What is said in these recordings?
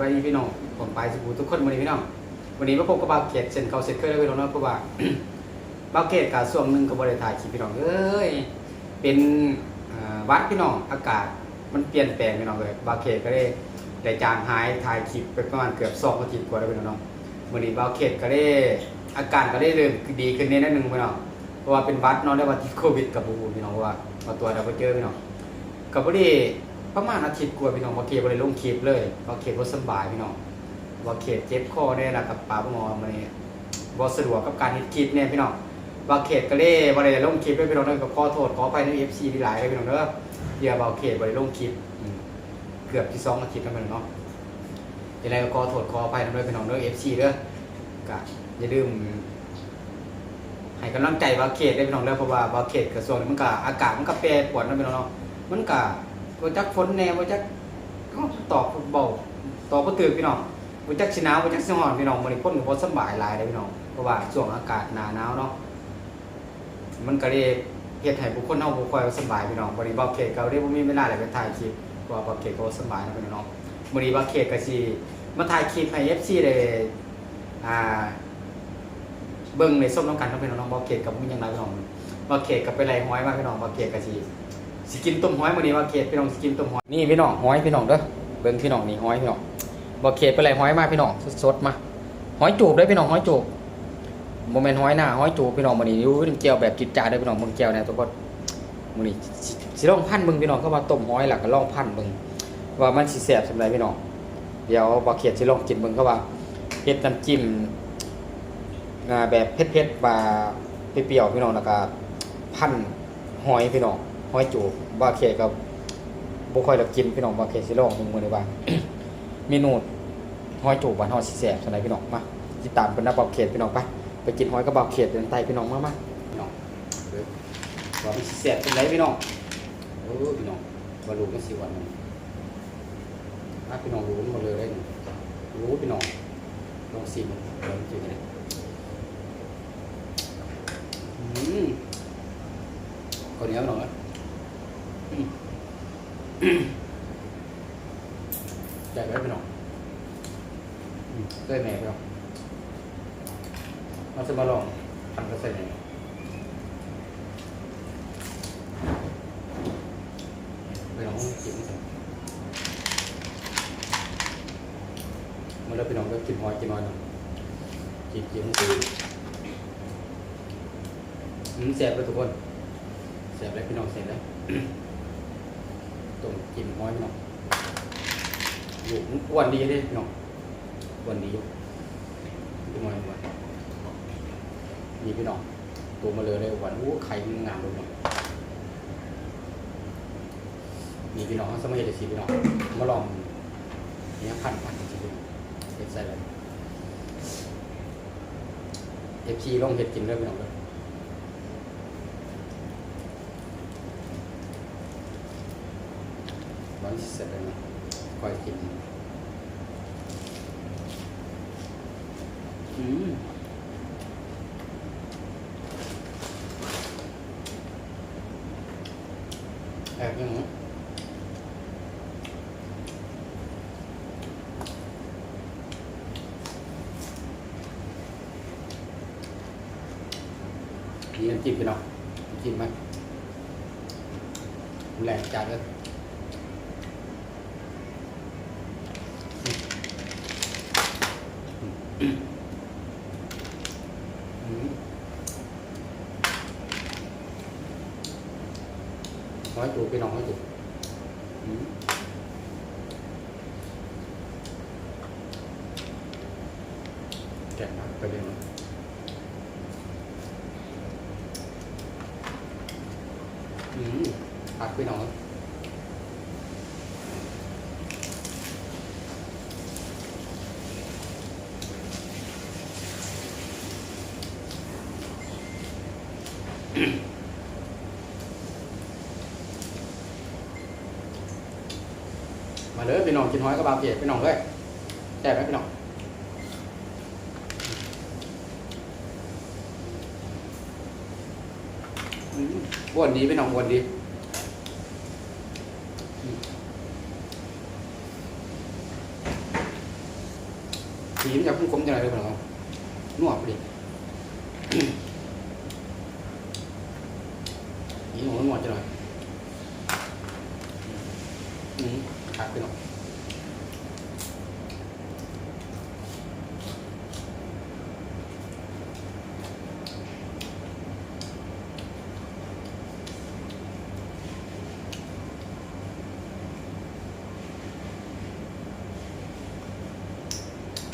บายดีพี่น้องผมไปสุภูทุกคนวันนี้พี่น้องวันนี้มาพบกับบาเกตเช่นเขาเสร็จเคยแล้วพี่น้องนะเพราะว่าบาเกตกับส่วงหนึ่งกับบริถ่ายคลิปพี่น้องเอ้ยเป็นวัดพี่น้องอากาศมันเปลี่ยนแปลงพี่น้องเลยบาเกตก็ได้ได้จางหายถ่ายคลิปไปประมาณเกือบสองอาทิตย์กว่าแล้วพี่น้องวันนี้บาเกตก็ได้อาการก็ได้เริ่มดีขึ้นนิดนึงพี่น้องเพราะว่าเป็นวัดนาะได้ว่าติดโควิดกับบูพี่น้องเพราะว่าเอาตัวเราไปเจอพี่น้องกับบริ ประมาณอาทิตย์กว่าพี่น้องว่าเขตบริลงคลิปเลยว่าเขตบ่สำบายพี่น้องว่าเขตเจ็บคอได้ละกับปาหมอมาเนี่ยบ่สะดวกกับการเฮ็ดคลิปเนี่ยพี่น้องว่าเขตก็เลยบ่ได้ลงคลิปด้วยพี่น้องเด้อก็ขอโทษขออภัยใน FC ที่หลายเลยพี่น้องเด้อเดี๋ยวว่าเขตบ่ได้ลงคลิปเกือบที่2อาทิตย์แล้วพี่น้องเนาะยังไงก็ขอโทษขออภัยนำด้วยพี่น้องเด้อ FC เด้อก็อย่าลืมให้กำลังใจว่าเขตได้พี่น้องเด้อเพราะว่าว่าเขตกระทรวงนี้มันก็อากาศมันก็แปรปรวนนะพี่น้องเนาะมันก็ บ่จักฝนแน่บ่จักเขาตอบเบาตอบบ่ตื่นพี่น้องบ่จักสิหนาวบ่จักสิร้อนพี่น้องมื้อนี้คนก็บ่สบายหลายเด้พี่น้องเพราะว่าช่วงอากาศหน้าหนาวเนาะมันก็เลยเฮ็ดให้บุคคลเฮาบ่ค่อยสบายพี่น้องบ่ได้บ่เขตก็เลยบ่มีเวลาได้ไปถ่ายคลิปเพราะว่าบ่เขตก็สบายนะพี่น้องมื้อนี้บ่เขตก็สิมาถ่ายคลิปให้ FC ได้อ่าเบิ่งในส้มน้ำกันเนาะพี่น้องบ่เขตก็บ่มีหยังหลายพี่น้องบ่เขตก็ไปไล่ห้อยมาพี่น้องบ่เขตก็สิ สกินต้มหอยมื้อนี้ว่าเขตพี่น้องสกินต้มหอยนี่พี่น้องหอยพี่น้องเด้อเบิ่งพี่น้องนี่หอยพี่น้องบ่เขตไปไรหอยมาพี่น้องสดๆมาหอยจูบเด้พี่น้องหอยจูบบ่แม่นหอยหน้าหอยจูบพี่น้องมื้อนี้อยู่เป็นแก้วแบบจิตจ่าเด้อพี่น้องมึงแก้วนี่ยทุกคนมื้อนี้สิลองพันเบิ่งพี่น้องก็ว่าต้มหอยหล่ะก็ลองพันเบิ่งว่ามันสิแซ่บสำใดพี่น้องเดี๋ยวบ่เขตสิลองกินเบิ่งก็ว่าเฮ็ดน้ำจิ้มแบบเผ็ดๆว่าเปรี้ยวพี่น้องแล้วก็พันหอยพี่น้อง หอยจูบบาเคกับบ่ค่อยได้กินพี่น้องบาเคสิลองมึงมื้อนี้ว่าเมนูหอยจูบบ้านเฮาสิแซ่บซั่นพี่น้องมาติดตามเพิ่นนะบาเคพี่น้องไปไปกินหอยกับบาเคเดินไตพี่น้องมามาพี่น้องเด้อว่ามันสิแซ่บจังไดพี่น้องโอ้พี่น้องบ่รู้มันสิวันนี้อะพี่น้องรู้หมดเลยเลยนี่รู้พี่น้องลองชิมลองกินกันอืมข้าวเหนียวหน่อยอืม ใจไว้ไปหน่อยอืมได้แม่ไปหน่อยเราจะมาลองทำกระเซ็นยังไปลองกินกันมาแล้วไปลองก็กินหอยกินหอยหน่อยกินกินกินอืมแซ่บเลยทุกคนเสียบเลยพี่น้องเสียบเลย ต้มกินห้อยพี่น้องอยู่มันอ้วนดีเลยพี่น้องอ้วนดีอยู่พี่น้อยอ้วนนี่พี่น้องตัวมาเลยเลยอ้วนอู้ไข่มันงามเลยเน้องนี่พี่น้องสมัยเด็กสิพี่น้องมาลองเนี่ยพันพันจริงๆพี่น้องเห็ดใส่เลยเอฟซีลองเห็ดกินเลยพี่น้องเลย วันที่เสร็จแล้วนะคอยกิน อืมแอบยังไงนี่น้ำจิ้มพี่น้องน้ำจิ้มไหมแหลกจัดเลย ร้อยตัวไปน้องร้อยตัวแกะมาไปเลยมั้ยอืมผักไปน้อง มาเลยพี่น้ องกินหอยกับบาเกียพี่น้องเลยแซ่ไหมพี่น้องอ้วนดีพี่น้องอ้วนดีผีมันจะคุ้มๆจังไรเลยพี่น้องนวดดิสีหัวนวดจังไรอืมขาดไปหน่อย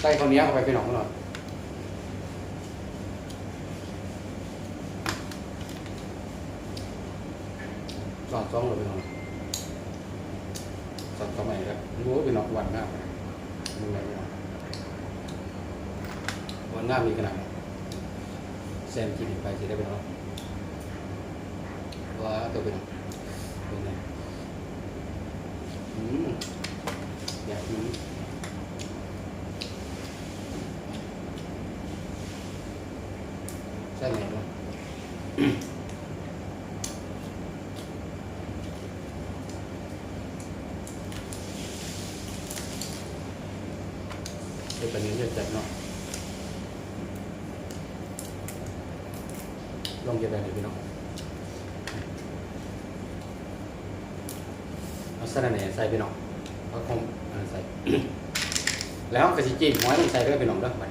ใส่ข้าวเหนียวเข้าไปพี่น้องหน่อยสอดซ้องเลยพี่น้องสอดเข้าไปครับรู้ว่าพี่น้องวันหน้ามึงไงพี่น้องวันหน้ามีขนาดแซมกินไปสิได้พี่น้องว้าตัวพี่น้องเป็นไงอืมอยากกิน ใช่ไหมวะเป็นปัญญาเยอะจัดเนาะลองเก็บแบบนี้พี่น้องเอาสะระแหน่ใส่พี่น้องเอาคงอันนั้นใส่ แล้วกระสิจิ้มหอยลงใส่ด้วยพี่น้องด้อไป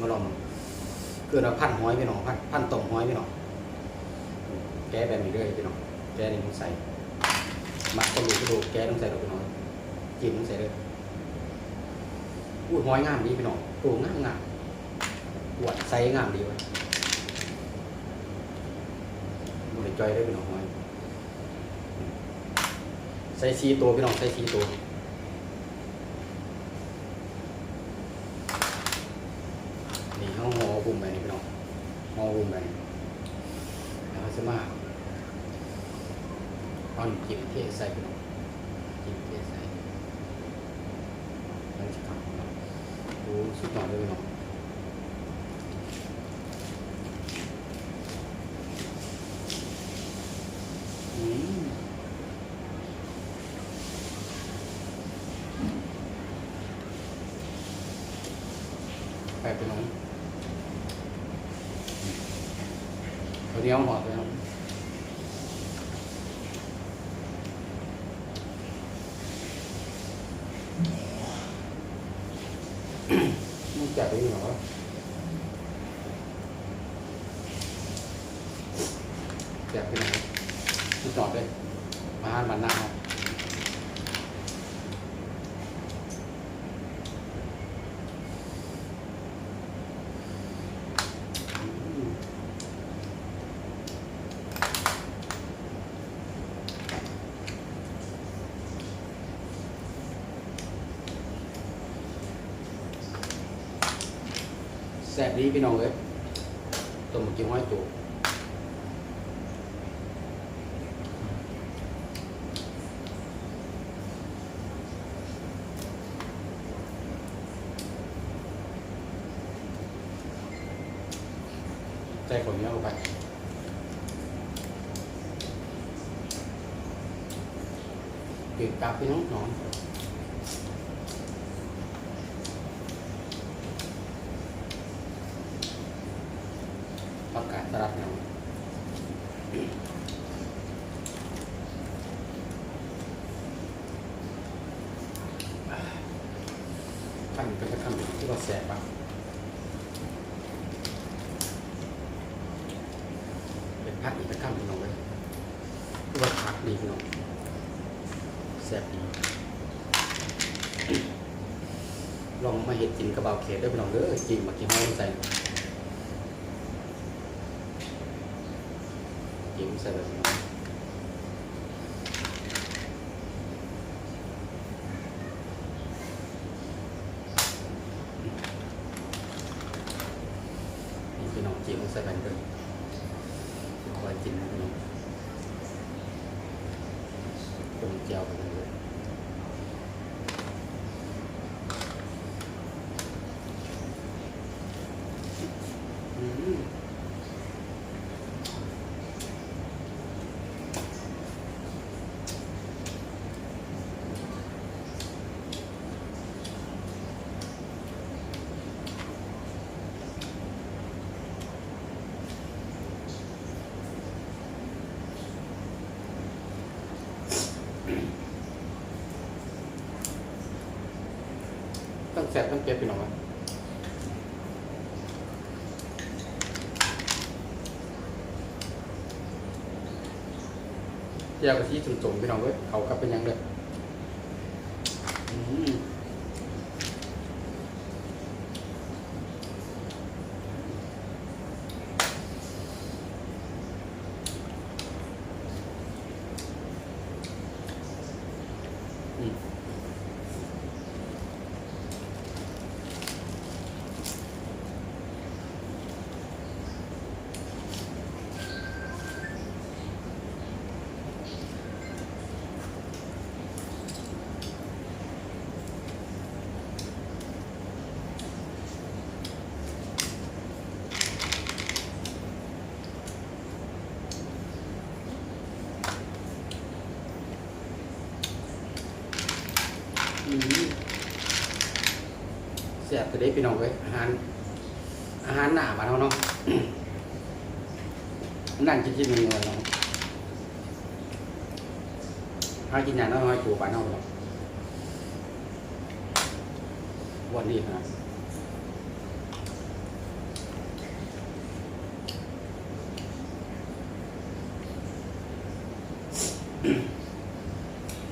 มาลอง คือเราพันห้อยพี่น้องพันพันตรงห้อยพี่น้องแกะแบบนี้เลยพี่น้องแกะนี่ต้องใส่มักกระดูกกระดูกแกะต้องใส่ดอกพี่น้องจิ้มต้องใส่เลยอู้ห้อยงามดีพี่น้องตัวงามงามอวดใส่งามดีวะบริจอยได้พี่น้องห้อยใส่ซีตัวพี่น้องใส่ซีตัว นี่เขาห่อบุ่มไปนี่พี่น้องห่อบุ่มไปนี่แล้วเขาจะมาเอาหนึ่งกินเทใส่พี่น้องกินเทใส่แล้วจะทำโอ้สุดยอดเลยพี่น้องอืมไปพี่น้องตัวนี้เอาหอดเลยครับมั นจัดเองเหรอจัดไปไหนมันจอดเลยมาหานมันหน้า ซ่บดีพี่น้องเลยต้มกินห้อยตัวใจคนนี้เอาไปเก็บกลับพี่น้องน้องประกาศตลาดน้องขั้นเป็นจะขั้นที่ว่าแสบบ้างเป็น พักอีกตะขั้นพี่น้องเลยว่าพักดีพี่น้องแสบดีลองมาเห็ดกินกระเบาเขตด้วยพี่น้องเด้อจริงมากินห้อยใส่กินใส่แบบนี้นี่พี่น้องจิ้มใส่แบบนี้เลยคอยกินนะพี่น้อง ตรงเจียวไปเลย อืม แซ่บทั้งเก็บไปหน่องวะเจียวกะทิจุ่มๆไปหน่อยเว้ยเขากับเป็นยังเด้อืม อืม แซ่บจะได้พี่น้องเว้ยอาหาร อาหารหนามาแล้วเนาะนั่งกินกินเงินเนาะถ้ากินอย่างน้อยๆจูบานเอาเนาะวันนี้ครับ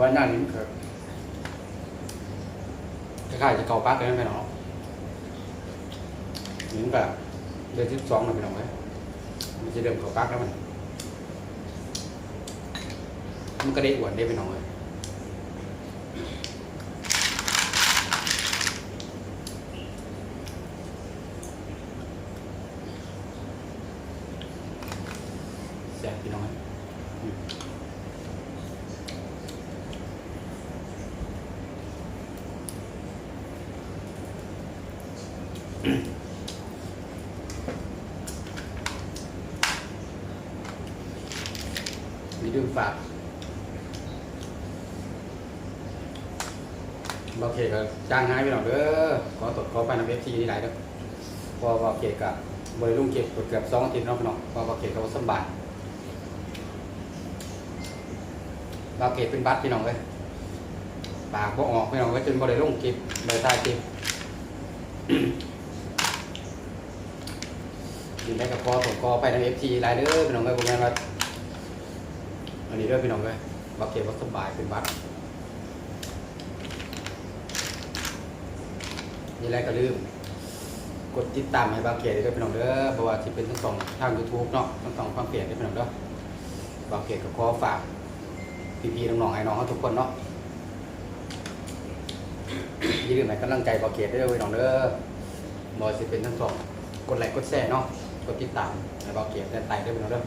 วันนั้นนี่ครับคล้ายๆจะเกาปักกันไปเนาะ นี่แบบเดือนที่สองนะพี่น้องเว้ยมันจะเริ่มเกาปักแล้วมันมันก็ได้อวดได้ไปหน่อยแซ่บพี่น้อยอืมมีดื่มฝาก โอเค ก็จ้างงานไปหน่อยเด้อขอตรวจขอไปนำเอฟซีนี่หลายเด้อพอว่าเกตกับบริลุงเก็บเกือบสองอาทิตย์เนาะพี่น้องพอว่าเกตเขาสำบายเราเกตเป็นบัตรพี่น้องเลยปากบ่ออกพี่น้องก็จนบริลุงเก็บริษัทเก็บยินได้กับพอตรวจขอไปนำเอฟซีหลายเด้อพี่น้องเลยผมแม่นว่าอันนี้เด้อพี่น้องเลยว่าเกตว่าสบายเป็นบัตร นี่แหละก็ลืม กดติดตามให้บางเกียรติด้วยพี่น้องเด้อเพราะว่าที่เป็นทั้งสองทาง YouTube เนาะทั้งสองความเปลี่ยนด้วยพี่น้องเด้อบางเกียรติก็ขอฝากพี่ๆน้องๆไอ้น้องทุกคนเนาะอย่าลืมให้กำลังใจบางเกียรติด้วยพี่น้องเด้อบ่ว่าสิเป็นทั้งสองกดไลค์กดแชร์เนาะกดติดตามให้บางเกียรติได้ไต่ด้วยพี่น้องเด้อ